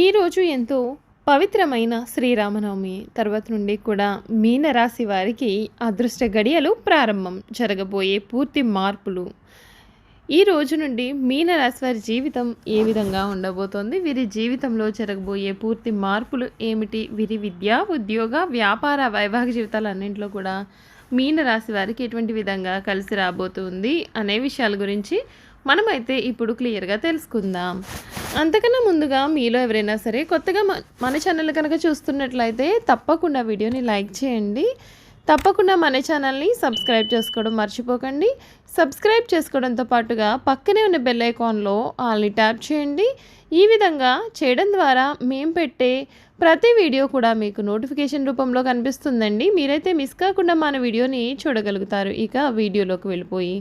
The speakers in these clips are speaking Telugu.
ఈరోజు ఎంతో పవిత్రమైన శ్రీరామనవమి తర్వాత నుండి కూడా మీనరాశి వారికి అదృష్ట గడియలు ప్రారంభం జరగబోయే పూర్తి మార్పులు. ఈ రోజు నుండి మీనరాశి వారి జీవితం ఏ విధంగా ఉండబోతోంది? వీరి జీవితంలో జరగబోయే పూర్తి మార్పులు ఏమిటి? వీరి విద్య ఉద్యోగ వ్యాపార వైవాహిక జీవితాలన్నింటిలో కూడా మీనరాశి వారికి ఎటువంటి విధంగా కలిసి రాబోతుంది? అనే విషయాల గురించి మనమైతే ఇప్పుడు క్లియర్గా తెలుసుకుందాం. అంతకన్నా ముందుగా మీలో ఎవరైనా సరే కొత్తగా మన ఛానల్ కనుక చూస్తున్నట్లయితే తప్పకుండా వీడియోని లైక్ చేయండి. తప్పకుండా మన ఛానల్ని సబ్స్క్రైబ్ చేసుకోవడం మర్చిపోకండి. సబ్స్క్రైబ్ చేసుకోవడంతో పాటుగా పక్కనే ఉన్న బెల్ ఐకాన్లో ఆల్ని ట్యాప్ చేయండి. ఈ విధంగా చేయడం ద్వారా మేము పెట్టే ప్రతి వీడియో కూడా మీకు నోటిఫికేషన్ రూపంలో కనిపిస్తుందండి. మీరైతే మిస్ కాకుండా మన వీడియోని చూడగలుగుతారు. ఇక వీడియోలోకి వెళ్ళిపోయి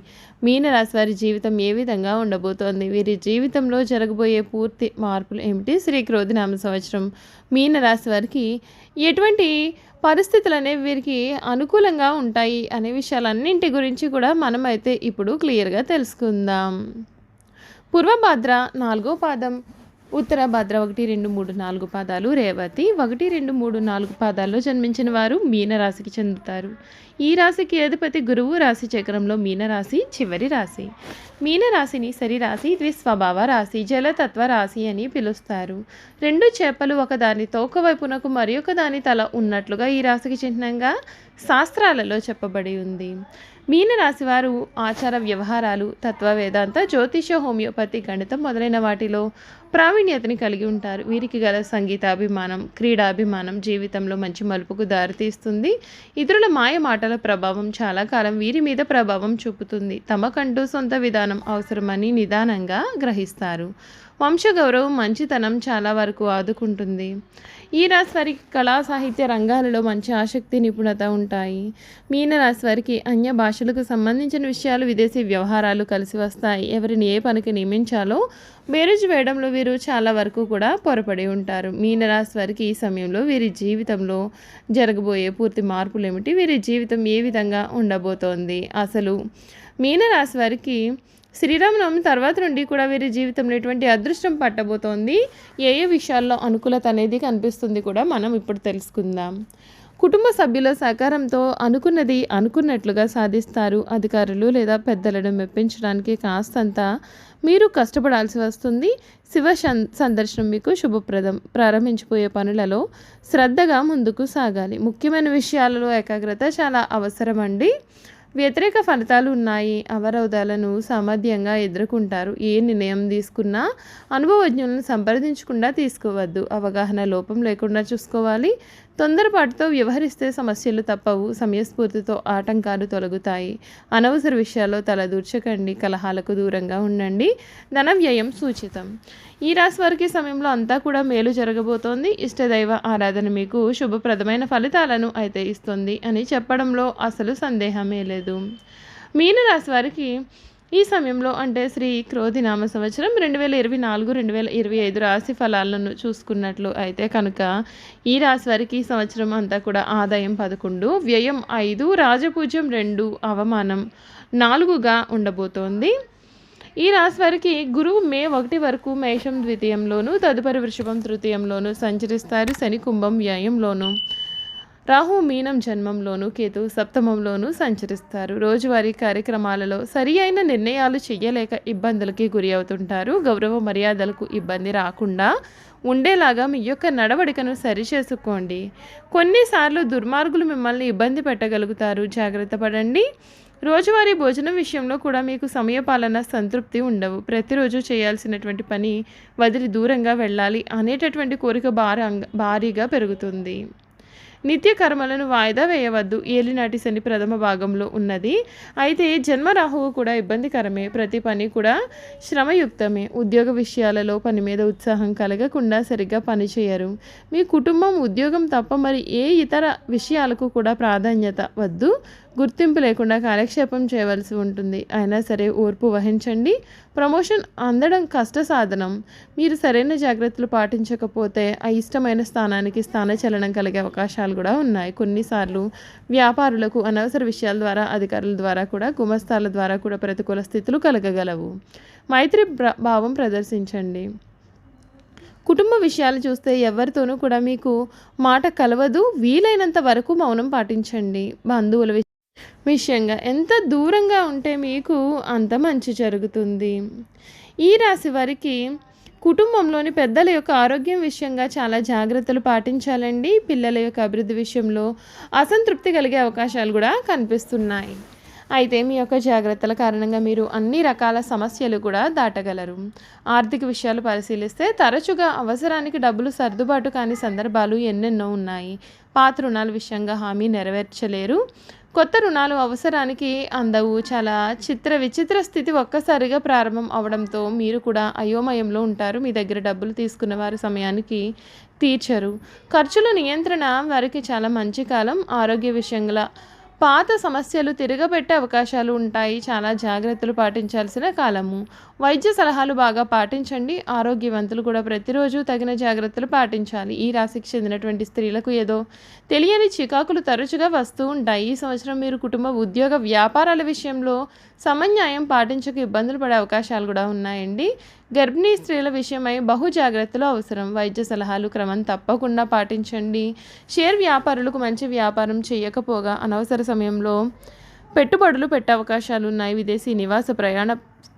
మీనరాశి వారి జీవితం ఏ విధంగా ఉండబోతోంది? వీరి జీవితంలో జరగబోయే పూర్తి మార్పులు ఏమిటి? శ్రీ క్రోధినామ సంవత్సరం మీనరాశి వారికి ఎటువంటి పరిస్థితులు అనేవి వీరికి అనుకూలంగా ఉంటాయి అనే విషయాలన్నింటి గురించి కూడా మనమైతే ఇప్పుడు క్లియర్గా తెలుసుకుందాం. పూర్వభాద్ర నాలుగో పాదం ఉత్తర భద్ర ఒకటి రెండు మూడు నాలుగు పాదాలు రేవతి ఒకటి రెండు మూడు నాలుగు పాదాల్లో జన్మించిన వారు మీనరాశికి చెందుతారు. ఈ రాశికి అధిపతి గురువు రాశి చక్రంలో మీనరాశి చివరి రాశి. మీనరాశిని సరిరాశి ద్విస్వభావ రాశి జలతత్వ రాశి అని పిలుస్తారు. రెండు చేపలు ఒకదాని తోక వైపునకు మరి దాని తల ఉన్నట్లుగా ఈ రాశికి చిహ్నంగా శాస్త్రాలలో చెప్పబడి ఉంది. మీనరాశి వారు ఆచార వ్యవహారాలు తత్వ వేదాంత జ్యోతిష హోమియోపతి గణితం మొదలైన వాటిలో ప్రావీణ్యతని కలిగి ఉంటారు. వీరికి గల సంగీతాభిమానం క్రీడాభిమానం జీవితంలో మంచి మలుపుకు దారితీస్తుంది ఇతరుల మాయ మాటల ప్రభావం చాలా కాలం వీరి మీద ప్రభావం చూపుతుంది. తమకంటూ సొంత విధానం అవసరమని నిదానంగా గ్రహిస్తారు. వంశగౌరవం మంచితనం చాలా వరకు ఆదుకుంటుంది. ఈ రాశి వారికి కళా సాహిత్య రంగాలలో మంచి ఆసక్తి నిపుణత ఉంటాయి. మీన రాశి వారికి అన్య భాషలకు సంబంధించిన విషయాలు విదేశీ వ్యవహారాలు కలిసి వస్తాయి. ఎవరిని ఏ పనికి నియమించాలో బేరుజు వేయడంలో వీరు చాలా వరకు కూడా పొరపడి ఉంటారు. మీనరాశి వారికి ఈ సమయంలో వీరి జీవితంలో జరగబోయే పూర్తి మార్పులు ఏమిటి? వీరి జీవితం ఏ విధంగా ఉండబోతోంది? అసలు మీనరాశి వారికి శ్రీరామనవమి తర్వాత నుండి కూడా వీరి జీవితంలో ఎటువంటి అదృష్టం పట్టబోతోంది? ఏ ఏ విషయాల్లో అనుకూలత అనేది కనిపిస్తుంది కూడా మనం ఇప్పుడు తెలుసుకుందాం. కుటుంబ సభ్యుల సహకారంతో అనుకున్నది అనుకున్నట్లుగా సాధిస్తారు అధికారులు లేదా పెద్దలను మెప్పించడానికి కాస్తంత మీరు కష్టపడాల్సి వస్తుంది. శివ సందర్శనం మీకు శుభప్రదం. ప్రారంభించిపోయే పనులలో శ్రద్ధగా ముందుకు సాగాలి. ముఖ్యమైన విషయాలలో ఏకాగ్రత చాలా అవసరం అండి వ్యతిరేక ఫలితాలు ఉన్నాయి. అవరోధాలను సామర్థ్యంగా ఎదుర్కొంటారు. ఏ నిర్ణయం తీసుకున్నా అనుభవజ్ఞులను సంప్రదించకుండా తీసుకోవద్దు. అవగాహన లోపం లేకుండా చూసుకోవాలి. తొందరపాటుతో వ్యవహరిస్తే సమస్యలు తప్పవు. సమయస్ఫూర్తితో ఆటంకాలు తొలగుతాయి. అనవసర విషయాల్లో తలదూర్చకండి కలహాలకు దూరంగా ఉండండి. ధన వ్యయం సూచితం. ఈ రాశి వారికి సమయంలో అంతా కూడా మేలు జరగబోతోంది. ఇష్టదైవ ఆరాధన మీకు శుభప్రదమైన ఫలితాలను అయితే ఇస్తుంది అని చెప్పడంలో అసలు సందేహమే లేదు. మీనరాశి వారికి ఈ సమయంలో అంటే శ్రీ క్రోధి నామ సంవత్సరం రెండు వేల ఇరవై నాలుగు రెండు వేల ఇరవై ఐదు రాశి ఫలాలను చూసుకున్నట్లు అయితే కనుక ఈ రాశి వారికి ఈ సంవత్సరం అంతా కూడా ఆదాయం పదకొండు వ్యయం ఐదు రాజపూజ్యం రెండు అవమానం నాలుగుగా ఉండబోతోంది. ఈ రాశి వారికి గురువు మే ఒకటి వరకు మేషం ద్వితీయంలోను తదుపరి వృషభం తృతీయంలోను సంచరిస్తారు శని కుంభం వ్యయంలోను. రాహు మీనం జన్మంలోను కేతు సప్తమంలోనూ సంచరిస్తారు. రోజువారీ కార్యక్రమాలలో సరి అయిన నిర్ణయాలు చేయలేక ఇబ్బందులకి గురి అవుతుంటారు. గౌరవ మర్యాదలకు ఇబ్బంది రాకుండా ఉండేలాగా మీ యొక్క నడవడికను సరిచేసుకోండి కొన్నిసార్లు దుర్మార్గులు మిమ్మల్ని ఇబ్బంది పెట్టగలుగుతారు. జాగ్రత్త పడండి. రోజువారీ భోజనం విషయంలో కూడా మీకు సమయపాలన సంతృప్తి ఉండవు. ప్రతిరోజు చేయాల్సినటువంటి పని వదిలి దూరంగా వెళ్ళాలి అనేటటువంటి కోరిక భారంగా భారీగా పెరుగుతుంది. నిత్య కర్మలను వాయిదా వేయవద్దు. ఏలినాటి శని ప్రథమ భాగంలో ఉన్నది. అయితే జన్మరాహువు కూడా ఇబ్బందికరమే. ప్రతి పని కూడా శ్రమయుక్తమే. ఉద్యోగ విషయాలలో పని మీద ఉత్సాహం కలగకుండా సరిగ్గా పనిచేయరు మీ కుటుంబం ఉద్యోగం తప్ప మరి ఏ ఇతర విషయాలకు కూడా ప్రాధాన్యత వద్దు. గుర్తింపు లేకుండా కాలక్షేపం చేయవలసి ఉంటుంది. అయినా సరే ఓర్పు వహించండి. ప్రమోషన్ అందడం కష్ట సాధనం మీరు సరైన జాగ్రత్తలు పాటించకపోతే ఆ ఇష్టమైన స్థానానికి స్థానచలనం కలిగే అవకాశాలు కూడా ఉన్నాయి. కొన్నిసార్లు వ్యాపారులకు అనవసర విషయాల ద్వారా అధికారుల ద్వారా కూడా గుమస్తాల ద్వారా కూడా ప్రతికూల స్థితులు కలగగలవు. మైత్రి భావం ప్రదర్శించండి. కుటుంబ విషయాలు చూస్తే ఎవరితోనూ కూడా మీకు మాట కలవదు. వీలైనంత వరకు మౌనం పాటించండి. బంధువుల విషయంగా ఎంత దూరంగా ఉంటే మీకు అంత మంచి జరుగుతుంది. ఈ రాశి వారికి కుటుంబంలోని పెద్దల యొక్క ఆరోగ్యం విషయంగా చాలా జాగ్రత్తలు పాటించాలండి. పిల్లల యొక్క అభివృద్ధి విషయంలో అసంతృప్తి కలిగే అవకాశాలు కూడా కనిపిస్తున్నాయి. అయితే మీ యొక్క జాగ్రత్తల కారణంగా మీరు అన్ని రకాల సమస్యలు కూడా దాటగలరు. ఆర్థిక విషయాలు పరిశీలిస్తే తరచుగా అవసరానికి డబ్బులు సర్దుబాటు కాని సందర్భాలు ఎన్నెన్నో ఉన్నాయి. పాత రుణాల విషయంగా హామీ నెరవేర్చలేరు. కొత్త రుణాలు అవసరానికి అందవు. చాలా చిత్ర విచిత్ర స్థితి ఒక్కసారిగా ప్రారంభం అవడంతో మీరు కూడా అయోమయంలో ఉంటారు. మీ దగ్గర డబ్బులు తీసుకున్న వారి సమయానికి తీర్చరు. ఖర్చుల నియంత్రణ వారికి చాలా మంచి కాలం. ఆరోగ్య విషయంగా పాత సమస్యలు తిరగబెట్టే అవకాశాలు ఉంటాయి. చాలా జాగ్రత్తలు పాటించాల్సిన కాలము. వైద్య సలహాలు బాగా పాటించండి. ఆరోగ్యవంతులు కూడా ప్రతిరోజు తగిన జాగ్రత్తలు పాటించాలి. ఈ రాశికి చెందినటువంటి స్త్రీలకు ఏదో తెలియని చికాకులు తరచుగా వస్తూ ఉంటాయి. ఈ సంవత్సరం మీరు కుటుంబ ఉద్యోగ వ్యాపారాల విషయంలో సమన్యాయం పాటించక ఇబ్బందులు పడే అవకాశాలు కూడా ఉన్నాయండి. గర్భిణీ స్త్రీల విషయమై బహు జాగ్రత్తలు అవసరం. వైద్య సలహాలు క్రమం తప్పకుండా పాటించండి. షేర్ వ్యాపారులకు మంచి వ్యాపారం చేయకపోగా అనవసర సమయంలో పెట్టుబడులు పెట్టే అవకాశాలు ఉన్నాయి విదేశీ నివాస ప్రయాణ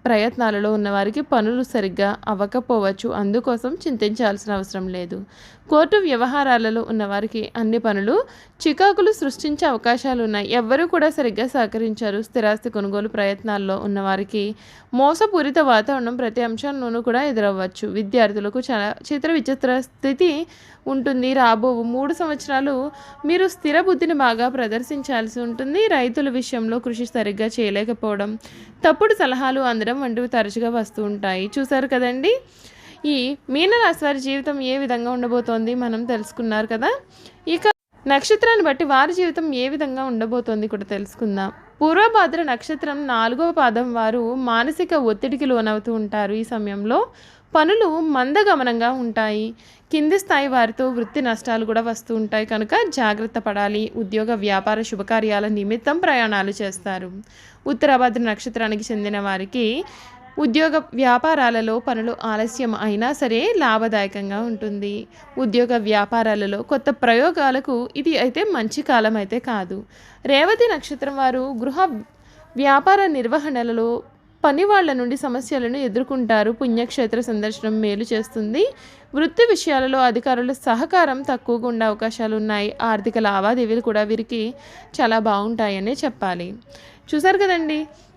ప్రయత్నాలలో ఉన్నవారికి పనులు సరిగ్గా అవ్వకపోవచ్చు. అందుకోసం చింతించాల్సిన అవసరం లేదు. కోర్టు వ్యవహారాలలో ఉన్నవారికి అన్ని పనులు చికాకులు సృష్టించే అవకాశాలు ఉన్నాయి. ఎవ్వరూ కూడా సరిగ్గా సహకరించారు. స్థిరాస్తి కొనుగోలు ప్రయత్నాల్లో ఉన్నవారికి మోసపూరిత వాతావరణం ప్రతి అంశంలోనూ కూడా ఎదురవ్వచ్చు. విద్యార్థులకు చాలా చిత్ర విచిత్ర స్థితి ఉంటుంది. రాబో మూడు సంవత్సరాలు మీరు స్థిర బుద్ధిని బాగా ప్రదర్శించాల్సి ఉంటుంది. రైతుల విషయంలో కృషి సరిగ్గా చేయలేకపోవడం తప్పుడు సలహాలు అందడం వంటివి తరచుగా వస్తూ ఉంటాయి. చూసారు కదండి? ఈ మీనరాశి వారి జీవితం ఏ విధంగా ఉండబోతోంది మనం తెలుసుకున్నారు కదా? ఇక నక్షత్రాన్ని బట్టి వారి జీవితం ఏ విధంగా ఉండబోతోంది కూడా తెలుసుకుందాం. పూర్వభాద్ర నక్షత్రం నాలుగవ పాదం వారు మానసిక ఒత్తిడికి లోనవుతూ ఉంటారు ఈ సమయంలో. పనులు మందగమనంగా ఉంటాయి. కింది స్థాయి వారితో వృత్తి నష్టాలు కూడా వస్తూ ఉంటాయి. కనుక జాగ్రత్త పడాలి. ఉద్యోగ వ్యాపార శుభకార్యాల నిమిత్తం ప్రయాణాలు చేస్తారు. ఉత్తరాభద్ర నక్షత్రానికి చెందిన వారికి ఉద్యోగ వ్యాపారాలలో పనులు ఆలస్యం అయినా సరే లాభదాయకంగా ఉంటుంది. ఉద్యోగ వ్యాపారాలలో కొత్త ప్రయోగాలకు ఇది అయితే మంచి కాలం అయితే కాదు. రేవతి నక్షత్రం వారు గృహ వ్యాపార నిర్వహణలలో పని వాళ్ళ నుండి సమస్యలను ఎదుర్కొంటారు. పుణ్యక్షేత్ర సందర్శనం మేలు చేస్తుంది. వృత్తి విషయాలలో అధికారుల సహకారం తక్కువగా ఉండే అవకాశాలు ఉన్నాయి. ఆర్థిక లావాదేవీలు కూడా వీరికి చాలా బాగుంటాయనే చెప్పాలి. చూసారు కదండి?